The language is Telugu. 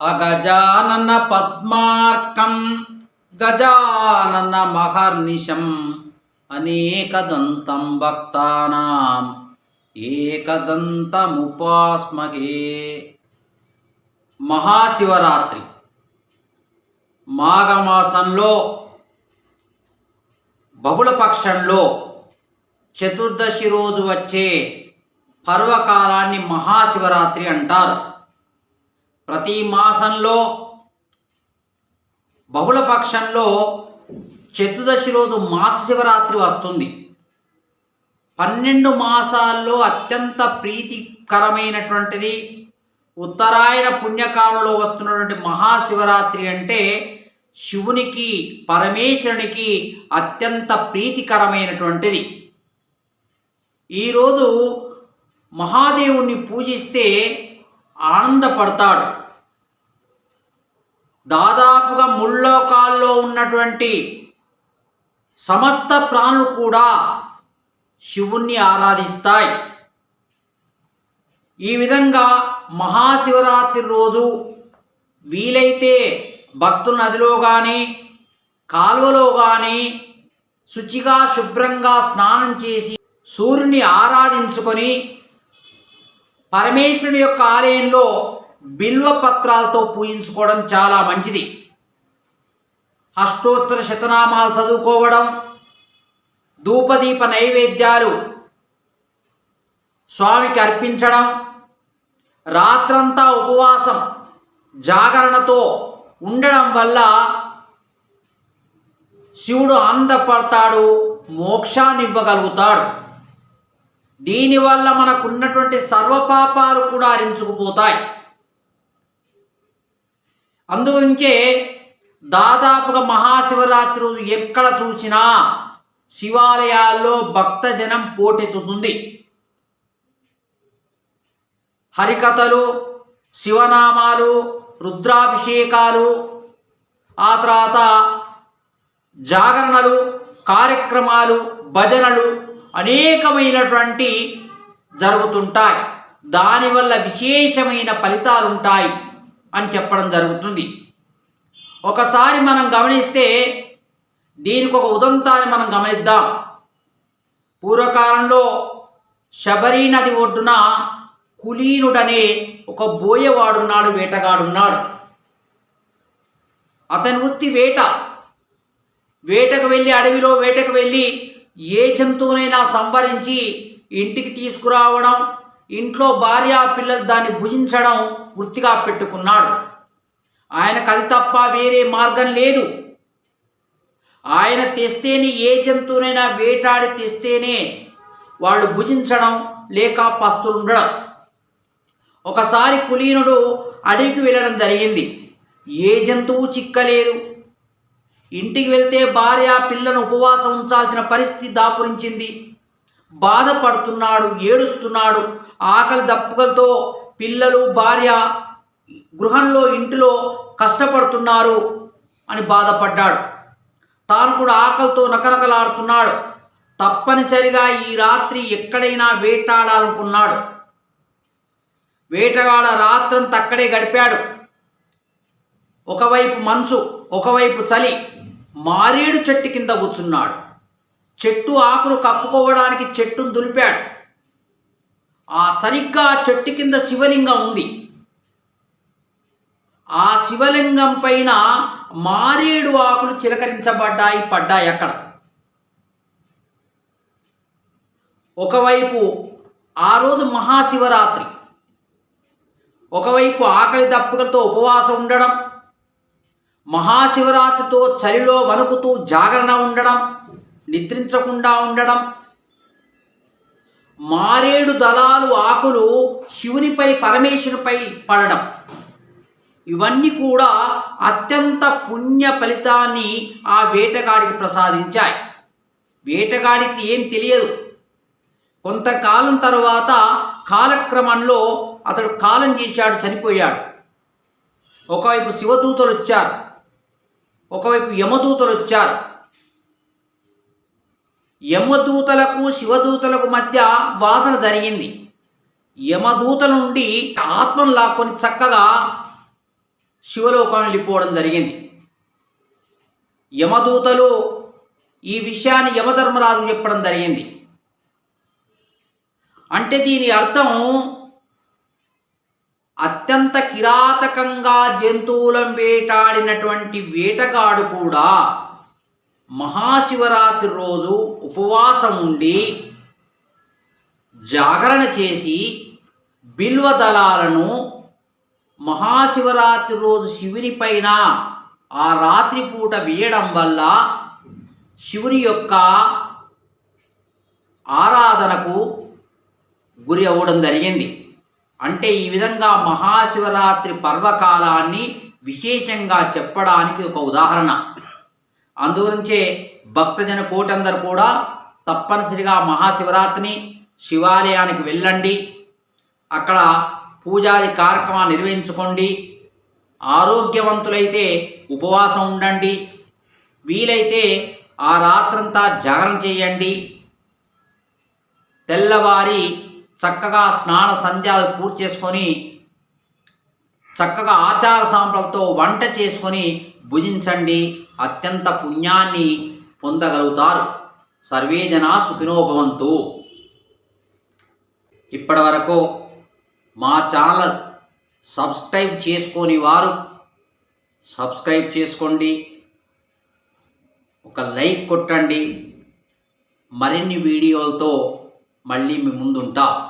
అగజానన పద్మార్కం గజానన మహర్నిశం అనేకదంతం భక్తానాం ఏకదంతముపాస్మహే. మహాశివరాత్రి. మాఘమాసంలో బహుళపక్షంలో చతుర్దశి రోజు వచ్చే పర్వకాలాన్ని మహాశివరాత్రి అంటారు. ప్రతి మాసంలో బహుళపక్షంలో చతుర్దశి రోజు మాస శివరాత్రి వస్తుంది. పన్నెండు మాసాల్లో అత్యంత ప్రీతికరమైనటువంటిది ఉత్తరాయణ పుణ్యకాలంలో వస్తున్నటువంటి మహాశివరాత్రి అంటే శివునికి పరమేశ్వరునికి అత్యంత ప్రీతికరమైనటువంటిది. ఈరోజు మహాదేవుణ్ణి పూజిస్తే ఆనందపడతాడు. దాదాపుగా ముల్లోకాల్లో ఉన్నటువంటి సమస్త ప్రాణులు కూడా శివుణ్ణి ఆరాధిస్తాయి. ఈ విధంగా మహాశివరాత్రి రోజు వీలైతే భక్తులు నదిలో కానీ కాలువలో కానీ శుచిగా శుభ్రంగా స్నానం చేసి సూర్యుని ఆరాధించుకొని పరమేశ్వరుని యొక్క ఆలయంలో బిల్వ పత్రాలతో పూజించుకోవడం చాలా మంచిది. అష్టోత్తర శతనామాలు చదువుకోవడం ధూపదీప నైవేద్యాలు స్వామికి అర్పించడం రాత్రంతా ఉపవాసం జాగరణతో ఉండడం వల్ల శివుడు ఆనందపడతాడు మోక్షాన్ని ఇవ్వగలుగుతాడు దీనివల్ల మనకున్నటువంటి సర్వపాపాలు కూడా అరించుకుపోతాయి. అందుగురించే దాదాపుగా మహాశివరాత్రి రోజు ఎక్కడ చూసినా శివాలయాల్లో భక్తజనం పోటెత్తుతుంది. హరికథలు శివనామాలు రుద్రాభిషేకాలు ఆ తర్వాత జాగరణలు కార్యక్రమాలు భజనలు అనేకమైనటువంటి జరుగుతుంటాయి. దానివల్ల విశేషమైన ఫలితాలు ఉంటాయి అని చెప్పడం జరుగుతుంది. ఒకసారి మనం గమనిస్తే దీనికి ఒక ఉదంతాన్ని మనం గమనిద్దాం. పూర్వకాలంలో శబరి నది ఒడ్డున కులీనుడనే ఒక బోయవాడున్నాడు వేటగాడున్నాడు. అతని వృత్తి వేట. వేటకు వెళ్ళి అడవిలో వేటకు వెళ్ళి ఏ జంతువునైనా సంవరించి ఇంటికి తీసుకురావడం ఇంట్లో భార్య పిల్లలు దాన్ని భుజించడం వృత్తిగా పెట్టుకున్నాడు. ఆయనకు అది తప్ప వేరే మార్గం లేదు. ఆయన తెస్తేనే ఏ జంతువునైనా వేటాడి తెస్తేనే వాళ్ళు భుజించడం లేక పస్తులు ఉండడం ఒకసారి కులీనుడు అడవికి వెళ్ళడం జరిగింది. ఏ జంతువు చిక్కలేదు. ఇంటికి వెళ్తే భార్య పిల్లను ఉపవాసం ఉంచాల్సిన పరిస్థితి దాపురించింది. బాధపడుతున్నాడు ఏడుస్తున్నాడు. ఆకలి దప్పుకలతో పిల్లలు భార్య గృహంలో ఇంటిలో కష్టపడుతున్నారు అని బాధపడ్డాడు. తాను కూడా ఆకలితో నకనకలాడుతున్నాడు. తప్పనిసరిగా ఈ రాత్రి ఎక్కడైనా వేటాడాలనుకున్నాడు. వేటగాడ రాత్రంతా అక్కడే గడిపాడు. ఒకవైపు మంచు ఒకవైపు చలి. మారేడు చెట్టు కింద కూర్చున్నాడు. చెట్టు ఆకులు కప్పుకోవడానికి చెట్టును దులిపాడు. ఆ సరిగ్గా చెట్టు కింద శివలింగం ఉంది. ఆ శివలింగం పైన మారేడు ఆకులు చిలకరించబడ్డాయి పడ్డాయి అక్కడ. ఒకవైపు ఆ రోజు మహాశివరాత్రి. ఒకవైపు ఆకలి దప్పులతో ఉపవాసం ఉండడం. మహాశివరాత్రితో చలిలో వణుకుతూ జాగరణ ఉండడం. నిద్రించకుండా ఉండడం. మారేడు దళాలు ఆకులు శివునిపై పరమేశ్వరుపై పడడం. ఇవన్నీ కూడా అత్యంత పుణ్య ఫలితాన్ని ఆ వేటగాడికి ప్రసాదించాయి. వేటగాడికి ఏం తెలియదు. కొంతకాలం తర్వాత కాలక్రమంలో అతడు కాలం చేశాడు చనిపోయాడు. ఒకవైపు శివదూతలు వచ్చారు. ఒకవైపు యమదూతలు వచ్చారు. యమదూతలకు శివదూతలకు మధ్య వాదన జరిగింది. యమదూతల నుండి ఆత్మను లాక్కొని చక్కగా శివలోకాన్ని వెళ్ళిపోవడం జరిగింది. యమదూతలు ఈ విషయాన్ని యమధర్మరాజు చెప్పడం జరిగింది. అంటే దీని అర్థం అత్యంత కిరాతకంగా జంతువులను వేటాడినటువంటి వేటగాడు కూడా మహాశివరాత్రి రోజు ఉపవాసం ఉండి జాగరణ చేసి బిల్వ దళాలను మహాశివరాత్రి రోజు శివుని పైన ఆ రాత్రిపూట వేయడం వల్ల శివుని యొక్క ఆరాధనకు గురి అవ్వడం జరిగింది. అంటే ఈ విధంగా మహాశివరాత్రి పర్వకాలాన్ని విశేషంగా చెప్పడానికి ఒక ఉదాహరణ. అందుగురించే భక్తజన కోటందరూ కూడా తప్పనిసరిగా మహాశివరాత్రిని శివాలయానికి వెళ్ళండి. అక్కడ పూజాది కార్యక్రమాన్ని నిర్వహించుకోండి. ఆరోగ్యవంతులైతే ఉపవాసం ఉండండి. వీలైతే ఆ రాత్రంతా జాగరణ చేయండి. తెల్లవారి చక్కగా స్నాన సంధ్యాలు పూర్తి చేసుకొని చక్కగా ఆచార సాంప్రలతో వంట చేసుకొని భుజించండి అత్యంత పుణ్యాన్ని పొందగలుగుతారు. సర్వే జనా సుఖినోభవంతు. ఇప్పటి వరకు మా ఛానల్ సబ్స్క్రైబ్ చేసుకొని వారు సబ్స్క్రైబ్ చేసుకోండి. ఒక లైక్ కొట్టండి. మరిన్ని వీడియోలతో మళ్ళీ మీ ముందుంటా.